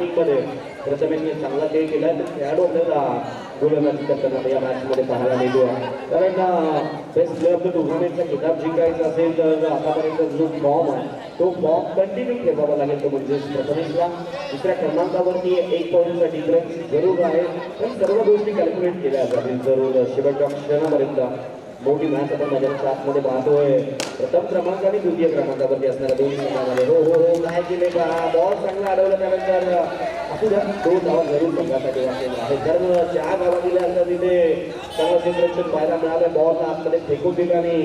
स्टार्टिंगमध्ये प्रथमेशने चांगला खेळ केला तर खेळाडू आपल्याला गोलंदाजी करताना या मॅचमध्ये पाहायला मिळतो. कारण बेस्ट प्लेअर ऑफ द टुर्नामेंटचा किताब जिंकायचा असेल तर आतापर्यंत जो फॉर्म आहे तो फॉर्म कंटिन्यू ठेवावा लागेल तो म्हणजे प्रथमेशला दुसऱ्या क्रमांकावरती एक पॉईंटचा डिफरन्स जरूर आहे. पण सर्व गोष्टी कॅल्क्युलेट केल्या जातील. जरूर शेवटच्या क्षणापर्यंत. मोठी मॅच आपण मैदानाच्या आतमध्ये पाहतोय. प्रथम क्रमांक आणि द्वितीय क्रमांकावरती असणाऱ्या दोन संघामध्ये. हो हो हो काय केले का? बॉल चांगला अडवला त्यानंतर असू द्या. दोन धावा जरूर संघासाठी वाटलेला आहे. कारण चार धावा दिल्या असतात तिथे. चांगलं क्षेत्ररक्षण पाहायला मिळालं. बॉल आतमध्ये फेकून दिला आणि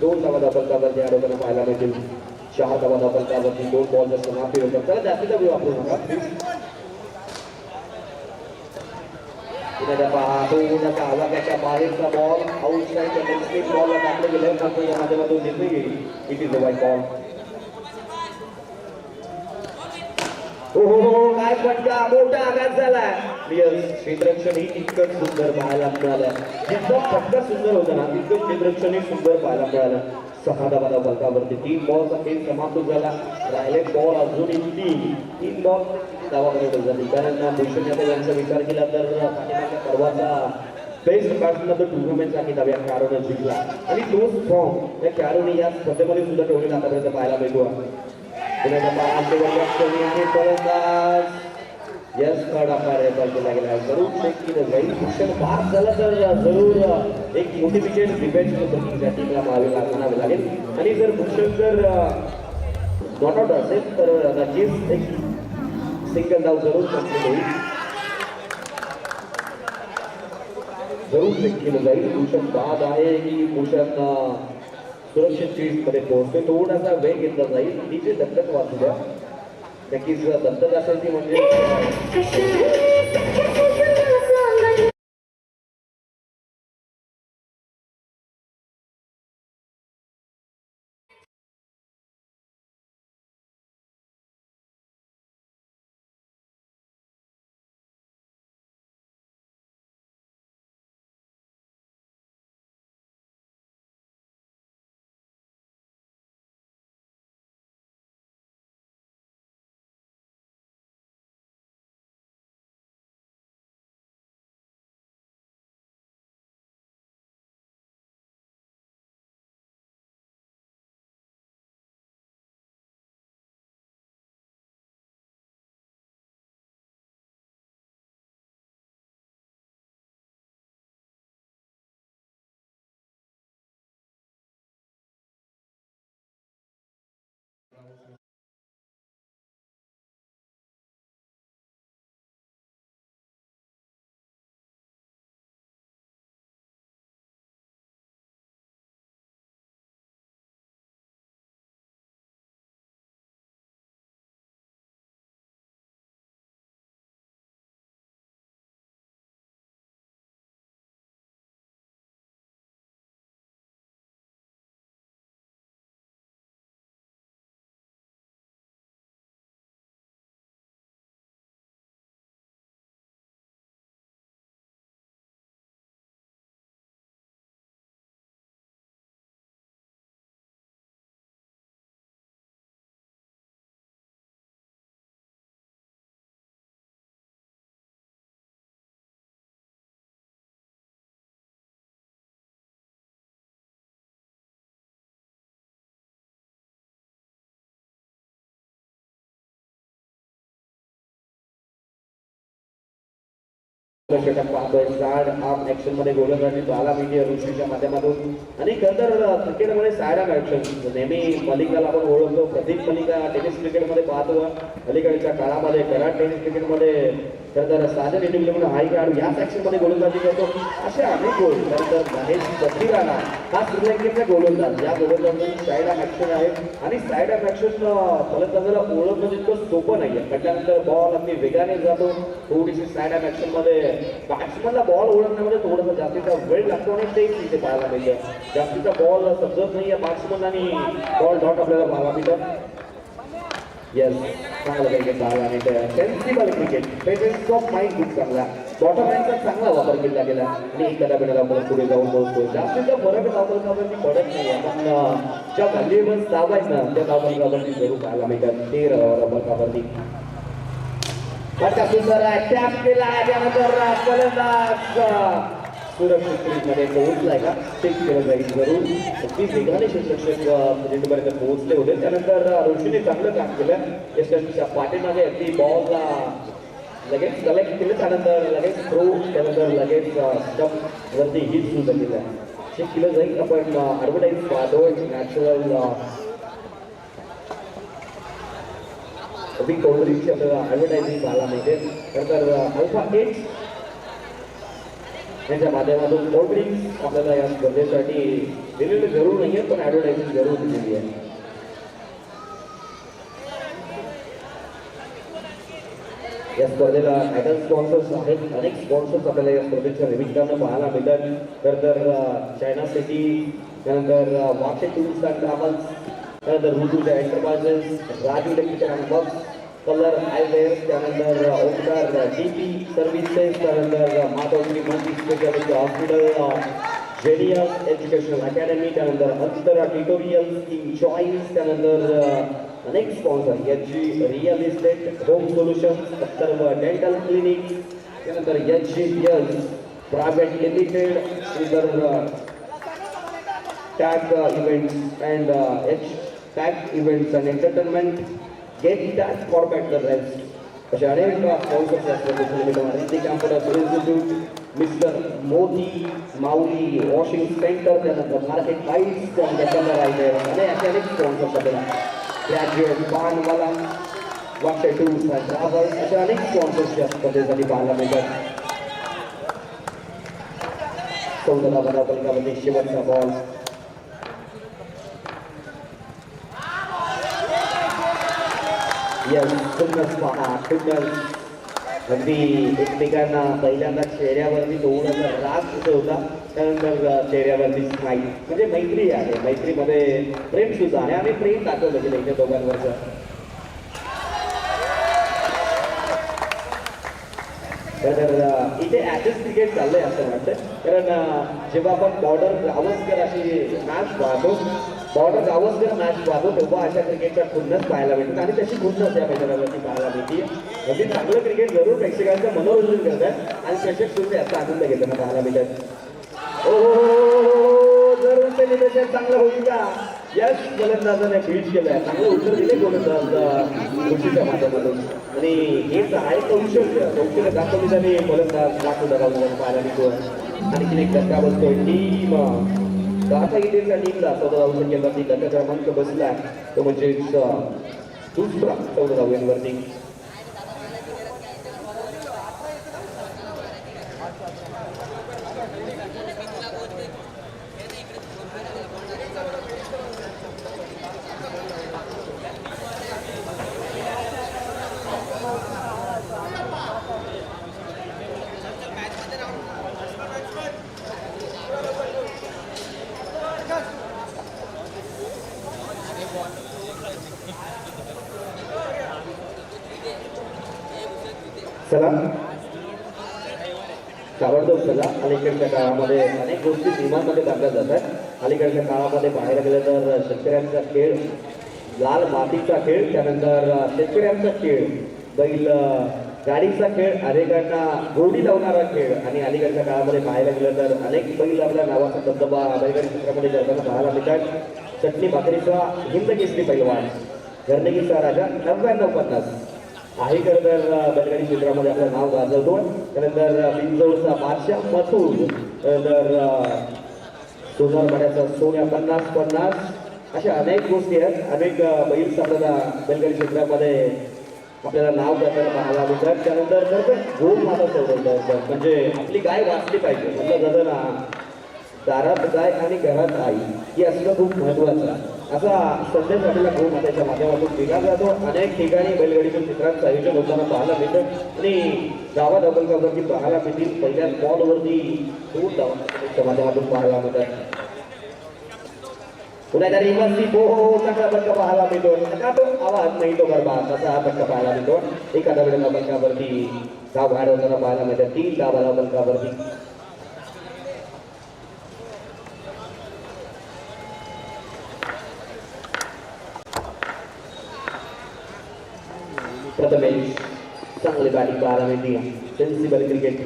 दोन धावा धापलकावरती अडवताना पाहायला मिळतील. चार धावा धापलकावरती दोन बॉल जर समाप्ती होतात. त्याला जास्तीचा वेळ वापरू नका. पुन्हा पहा थोडासा बाहेरचा बॉल आउटसाईडच्या मिस्टेक बॉलला टाकले गेले मात्र या माध्यमातून निर्णय घेईल it is the wide ball हो हो हो काय फटका मोठा आघात झालाय यस क्षेत्ररक्षण ही इतकं सुंदर पाहायला मिळालं जितकं फटका सुंदर होतं ना तितकं क्षेत्रक्षण ही सुंदर पाहायला मिळालं सहा धावाला बलकावरती तीन बॉल खेळ समाप्त झाला राहिले बॉल अजूनही तीन तीन बॉल धावापर्यंत झाली कारण भूषण यांचा विचार केला तर परवाचा बेस्ट बॅट्समन ऑफ द टुर्नामेंटचा किताब या जिंकला. आणि तोच फॉर्म या कॅरोने या स्पर्धेमध्ये सुद्धा ठेवलेला आतापर्यंत पाहायला मिळतो आणि यस कार्ड अंपायर आहे बॉल जरूर चेक केलं जाईल शिक्षण झालं तर जरूर एक मोठी डिफेन्स त्या टीमला लागणार लागेल आणि जर भूषण जर नॉट आउट असेल तर नक्कीच एक सिंगल डाव ज़रूर कंप्लीट होईल ज़रूर से खेल जाईल भूषण बाद आहे की भूषण सुरक्षित मध्ये पोहोचते थोडासा वेग घेतला जाईल तिचे दत्तक वाचू दत्तक असेल ती म्हणजे षटक पाहतोय. साड आर्म ऍक्शनमध्ये गोलंदाजी बाला मीडिया ऋषीच्या माध्यमातून आणि खरं तर क्रिकेटमध्ये साड आर्म ऍक्शन नेहमी मलिकाला आपण ओळखतो. प्रदीप मलिका टेनिस क्रिकेटमध्ये पाहतो. अलीकडच्या काळामध्ये कराड टेनिस क्रिकेटमध्ये त्यानंतर साजन इंडिविजल म्हणून हाय खेळाडू या सॅक्शनमध्ये गोलंदाजी करतो असे अनेक गोल. त्यानंतर तर महेश बत्तीराणा हा श्रीलंकेचा गोलंदाज या गोलंदाजाची साईड ऑफ ऍक्शन आहे. आणि साईड ऑफ ऍक्शन फलंदाजाला ओळखणं तितकं सोपं नाही आहे त्याच्यानंतर बॉल अगदी वेगाने जातो. थोडीशी साईड ऑफ ऍक्शनमध्ये बॅट्समनला बॉल ओळखण्यामध्ये थोडासा जास्तीचा वेळ लागतो आणि ते तिथे पाहायला मिळतं. जास्तीचा बॉल समजत नाही आहे बॅट्समन आणि बॉल डॉट आपल्याला पाहायला मिळतं. येस चांगलं क्रिकेट पाहायला मिळतं sensible cricket presence of mind खूप चांगला बॉटम लाईनचा चांगला वापर केला गेला आणि एखाद्या वेळेला आपण पुढे जाऊन पोहोचतो जास्तीचा फरक धावपलकावरती पडत नाही आपण अं, ज्या व्हॅल्युएबल धाव आहेत ना त्या धावपलकावरती जरूर पाहायला मिळतात ते धावपलकावरती फटका सुंदर आहे टॅप केला आहे त्यानंतर फलंदाज सुरक्षित क्रीजमध्ये पोहोचलाय का? चेक केलं जाईल जरूर अगदी वेगाने शिक्षक पर्यंत पोहोचले होते. त्यानंतर ऋषीने चांगलं काम केलं. यशस्वीच्या पाठीमागे अगदी बॉलला लगेच कलेक्ट केलं. त्यानंतर लगेच थ्रो त्यानंतर लगेच स्टम्प वरती हिट सुद्धा केलं. चेक केलं जाईल. आपण ॲडव्हर्टाईज पाहतो नॅचरल अगदी कोल्ड्रिंकची आपल्याला ॲडव्हर्टायझिंग पाहायला मिळते. नंतर अल्फा एट त्याच्या माध्यमातून कोल्ड्रिंक्स आपल्याला या स्पर्धेसाठी दिलेली जरूर नाही आहे पण ॲडव्हर्टायझिंग जरूर दिलेली आहे. या स्पर्धेला ॲडल स्पॉन्सर्स आहेत. अनेक स्पॉन्सर्स आपल्याला या स्पर्धेच्या निमित्तानं पाहायला मिळतात. तर तर चायना सिटी त्यानंतर वाके टूर्स अँड ट्रॅव्हल्स त्यानंतर रुजूच्या enterprises Raju technical and box colour आयलेस त्यानंतर ओमकार डी पी सर्व्हिसेस त्यानंतर Madhavgiri Mandir speciality hospital genius educational academy त्यानंतर अंतरा ट्युटोरियल इन चॉईस त्यानंतर अनेक sponsor H G real estate home solutions सर्व dental clinic त्यानंतर H G L private limited त्यानंतर events and H tag events and entertainment events and entertainment, get tag format the rest. अशा अनेक sponsors असतात Riddhi computer institute mister Modi Mauli washing centre त्यानंतर market lights त्यानंतर colour आहे आणि असे अनेक स्पॉन्सर्स आपल्याला ग्रॅज्युएट पानवाला वाक्य टूर्स अँड ट्रॅव्हल्स अशा अनेक स्पॉन्सर्स या स्पर्धेसाठी पाहायला मिळतात चौदा बारा पलकामध्ये शेवटचा बॉल यश खुन्नस पहा खुन्नस अगदी एकमेकांना पहिल्यांदा चेहऱ्यावरती थोडासा राग सुद्धा होता. त्यानंतर चेहऱ्यावरती स्माईल म्हणजे मैत्री आहे मैत्रीमध्ये प्रेम सुद्धा आहे. आम्ही प्रेम दाखवलं गेलं इथे दोघांवरचं. तर इथे ॲचेस क्रिकेट चाललंय असं वाटतं कारण जेव्हा आपण बॉर्डर गावस्कर अशी मॅच पाहतो बॉर्डर गावस्कर मॅच पाहतो तेव्हा अशा क्रिकेटच्या खुन्नस पाहायला मिळतात आणि तशी खुन्नस या मैदानावरती पाहायला मिळते म्हणजे अगदी चांगलं क्रिकेट जरूर प्रेक्षकांचं मनोरंजन करतात. आणि प्रेक्षक सुद्धा याचा आनंद घेताना पाहायला मिळतात. ओ हो, हो, हो, हो, हो जरूर सेलिब्रेशन चांगलं होईल का? यस गोलंदाजाने फील्ड केलंय. चांगलं उत्तर दिले गोलंदाज अ, माध्यमातून. आणि हेच आहे कौशल्य. कौशल्य दाखवली त्याने गोलंदाज दाखवू दाखवून पाहायला मिळतो आणखीन एक धक्का बसतोय. टीम. दाता इलेच्या टीमला चौदा धावून केंद्रावरती धक्का क्रमांक बसला तो म्हणजेच अ, दुसरा चौदा धाव्यांवरती चला. ताबडतोब चला. अलीकडच्या काळामध्ये अनेक गोष्टी सीमांमध्ये टाकल्या जातात अलीकडच्या काळामध्ये बाहेर गेलं तर शेतकऱ्यांचा खेळ लाल मातीचा खेळ त्यानंतर शेतकऱ्यांचा खेळ बैल गाडीचा खेळ अनेकांना गोडी लावणारा खेळ आणि अलीकडच्या काळामध्ये पाहायला गेलं तर अनेक बैल आपल्या नावाचा धबधबा बैलगाडी क्षेत्रामध्ये जाताना पाहायला मिळतात. चटणी भाकरीचा हिंद केसरी पैलवान घरनगीचा राजा नव्याण्णव पन्नास. आहे खरं तर बैलगाडी क्षेत्रामध्ये आपलं नाव गाजवतो. त्यानंतर बिंजोडचा बादशा मथूर. तर सोनारवाड्याचा सोन्या पन्नास पन्नास. अशा अनेक गोष्टी आहेत. अनेक बैल आपल्याला बैलगाडी क्षेत्रामध्ये. आपल्याला नाव करताना पाहायला मिळतात. त्यानंतर खरं तर गोल माता ठेवलं म्हणजे आपली गाय वाचली पाहिजे. म्हटलं जातं ना दारात गाय आणि घरात आई हे असणं खूप महत्वाचं असा संदेश आपल्याला गो माध्यमातून दिला जातो. अनेक ठिकाणी बैलगाडीच्या चित्रांचं आयोजन होताना पाहायला मिळतं. आणि गावात अभंगावरती पाहायला मिळतील. पहिल्या स्पॉलवरती दूर धावांच्या माध्यमातून पाहायला मिळतात. पुन्हा तरी वस्ती हो हो चांगला बंका पाहायला मिळतो. का तो आवाज नाही तो गरबा तसा हा बंका पाहायला मिळतो. एखाद्या वेळेला बंकावरती गाव बाहेर पाहायला मिळतात. तीन गावाला बंकावरती प्रथमेश चांगली बॅटिंग पाहायला मिळते सेन्सिबल क्रिकेट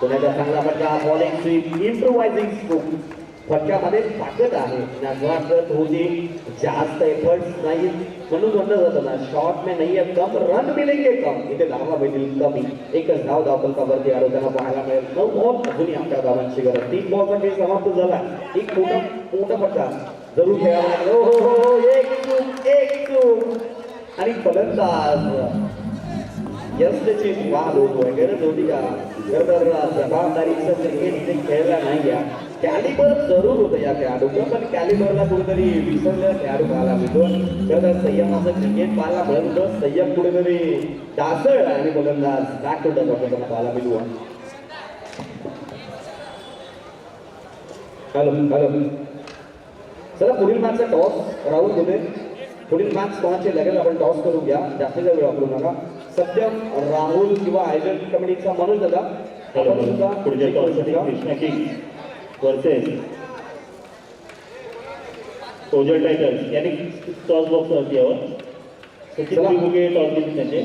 सोन्याचा चांगला फटका बॉलिंग स्वीप इम्प्रोवायझिंग स्ट्रोक फटक्यामध्ये ताकद आहे नजरात होती जास्त एफर्ट्स नाही म्हणून म्हणलं जातं ना शॉर्ट में नाही आहे कम रन मिलेंगे कम इथे धावा भेटेल कमी एकच धाव धावपलकावरती आरोग्यांना पाहायला मिळेल नऊ बॉल अजूनही आमच्या धावांची गरज तीन बॉलचा खेळ समाप्त झाला एक मोठा मोठा फटका जरूर खेळावा लागला हो हो हो एक चूक एक चूक आणि फलंदाज यस त्याची वाद होतोय गरज होती का? तर जबाबदारीचं क्रिकेट ते खेळला नाही या. कॅलिबर जरूर होतं या खेळाडूचं पण कॅलिबरला कुठेतरी विसरलेला खेळाडू पाहायला मिळतो खरं तर संयमाचं क्रिकेट पाहायला मिळत संयम कुठेतरी ढासळला आणि गोलंदाज बॅक आपल्याला पाहायला मिळू कलम कलम चला पुढील मॅचचा टॉस राहून होते पुढील मॅच कोणाचे लगेच आपण टॉस करू घ्या जास्तीचा वेळ वापरू नका. सत्यम राहुल किंवा आयोजन कमिटीचा मनोज दादा. यांनी टॉस बॉक्स वरती यावं सचिन टॉस घेतले त्यांचे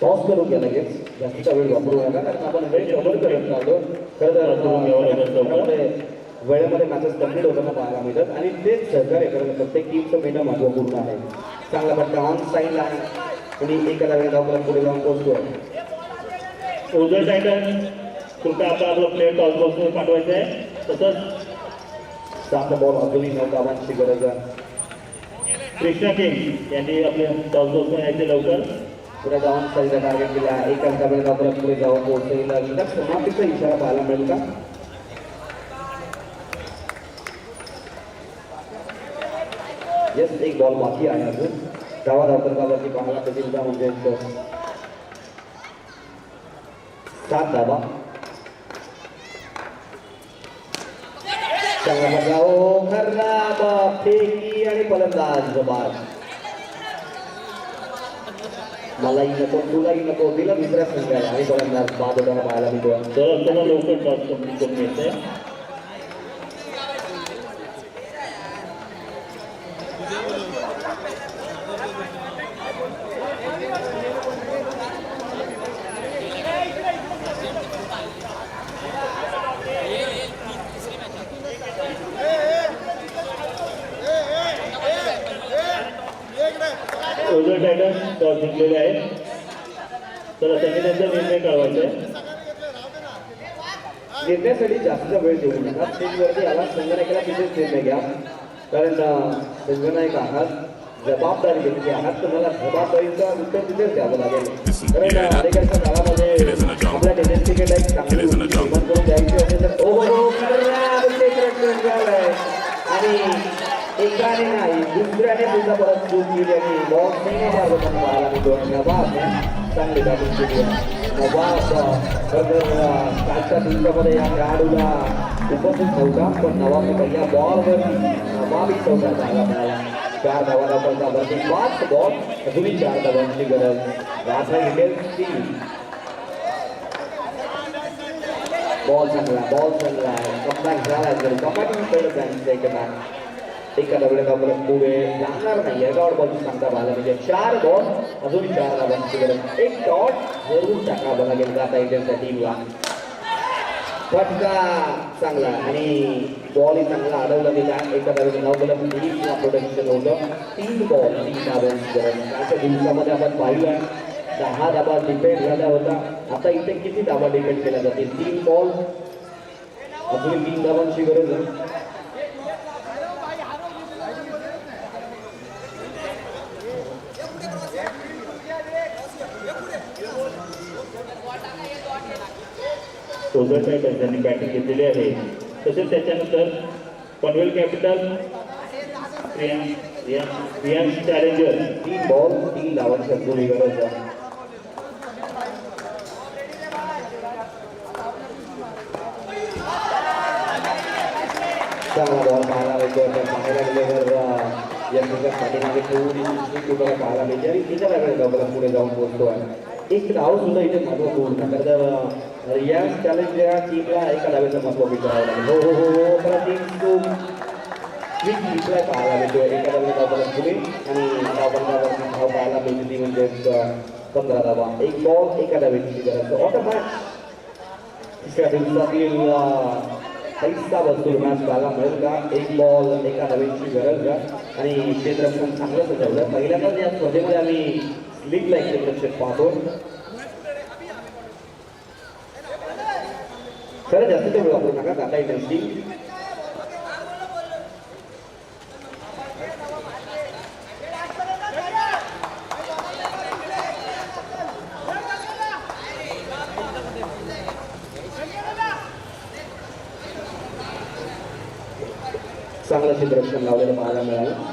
टॉस करू घ्या लगेच. जास्तीचा वेळ वापरू नका कारण आपण वेळ कव्हर करत राहतो खरं तर वेळेमध्ये मॅचेस कंप्लीट होताना पाहायला मिळतात आणि तेच सहकार्य करणं प्रत्येक टीमचं मेंढं महत्त्वपूर्ण आहे. चांगला फटका ऑन साईडला आहे. आणि एका वेळेला धावपला पुढे जाऊन पोहोचतोय ओजर टायटन्स कृपया आपला आपला प्लेअर टॉस बॉक्सवर पाठवायचा आहे. तसंच सात बॉल अजूनही नऊ धावांची गरज आहे. कृष्णा किंग यांनी आपले टॉस बॉक्सवर यायचे लवकर. पुढे जाऊन सरीला टार्गेट केला एक वेळ धावपला पुढे जाऊन पोहोचेल. तर समाप्तीचा इशारा पाहायला मिळेल का? येस एक बॉल बाकी आहे अजून. धावा धावपलकावरती पाहायला मिळतील का म्हणजे एक सात धावा चांगला फटका ओ खराब फेकी आणि फलंदाज बाद मलाही नको तुलाही नको दिला दुसऱ्या संघाला आणि फलंदाज बाद होताना पाहायला मिळतो तर असताना लवकर टॉस जिंकलेले आहेत. तर समितीचा निर्णय कळवायचा आहे. निर्णयासाठी जास्त वेळ देऊ नका. स्टेजवरती आला संगणकाला तिथेच निर्णय घ्या. कारण संगणक आहात जबाबदारी व्यक्ती आहात तुम्हाला जबाबदारीचा उत्तर तिथेच द्यावं लागेल. कारण अं, अलीकडच्या काळामध्ये आपल्या टेनिस क्रिकेट एक चांगली निर्माण करून द्यायची असेल तर ओ हो, हो, हो आणि एकाने नाही दुसऱ्याने सुद्धा परत चूक केली आणि बॉल सिंग मार्गदर्शन पाहायला मिळतो आणि नवाब चांगली बॅटिंग केली नवाब कालच्या दिवसामध्ये या खेळाडूला उपस्थित नव्हता पण नवाबने पहिल्या बॉलवरती नवाब नवाबी चौका झाला मिळाला चार धावाला धावा धावपलकावरती पाच बॉल अजूनही चार धावांची गरज. राधा हिटेल तीन. बॉल चांगला बॉल चांगला. कमबॅक झाला तर कमाटी कळत त्यांचं एक मॅच एखाद्या वेळेस आपण पुढे जाणार नाही एगावड बॉल सांगता पाहिला म्हणजे चार बॉल अजून चार धावांची गरज एक डॉट जरूर टाकावं लागेल जाता येईल त्या टीमला फटका चांगला. आणि बॉलही चांगला अडवला गेला. एका वेळेस नऊ बॉल तीन प्रोडक्शन होतं. तीन बॉल तीन धावांची गरज आजच्या दिवसामध्ये आपण पाहिलं दहा धाबा डिपेंड झाला होता. आता इथे किती धाबा डिपेंड केल्या जातील? तीन बॉल अजून तीन धावांची गरज आहे. ओझर टायटन्स यांनी बॅटिंग घेतलेली आहे तसेच त्याच्यानंतर पनवेल कॅपिटल रियान्स चॅलेंजर तीन बॉल तीन धावांची अजूनही गरज आहे चांगला बॉल पाहायला मिळतो तर पाहायला गेल्यावर अं, या क्रिकेट पाठीमागे थोडी दुसरी तुम्हाला पाहायला मिळते आणि तिच्या लागेल डबल पुढे जाऊन पोहोचतो आहे एक धाव सुद्धा इथे महत्त्वपूर्ण तर तर या चॅलेंज या टीमला एका धावेचं महत्त्व विचारावा लागेल? हो, हो हो हो हो परत एक चूक क्विक रिप्लाय पाहायला मिळतो एका धावेला धावपला तुम्ही आणि धावपलकावरती धाव पाहायला मिळते ती म्हणजे पंधरा धावा. एक बॉल एका धावेची गरज ऑटो तिसऱ्या दिवसातील अं, पैसा वसूल मॅच पाहायला मिळेल का? एक बॉल एका धावेची गरज का आणि क्षेत्ररक्षण चांगलं सजवलं पहिल्यांदाच या स्पर्धेमध्ये आम्ही लीगला एक क्षेत्ररक्षक पाहतो. खरं जास्त वेळ वापरू नका दादा इंडस्ट्री चांगलं चित्रक्षण लावलेलं पाहायला मिळालं.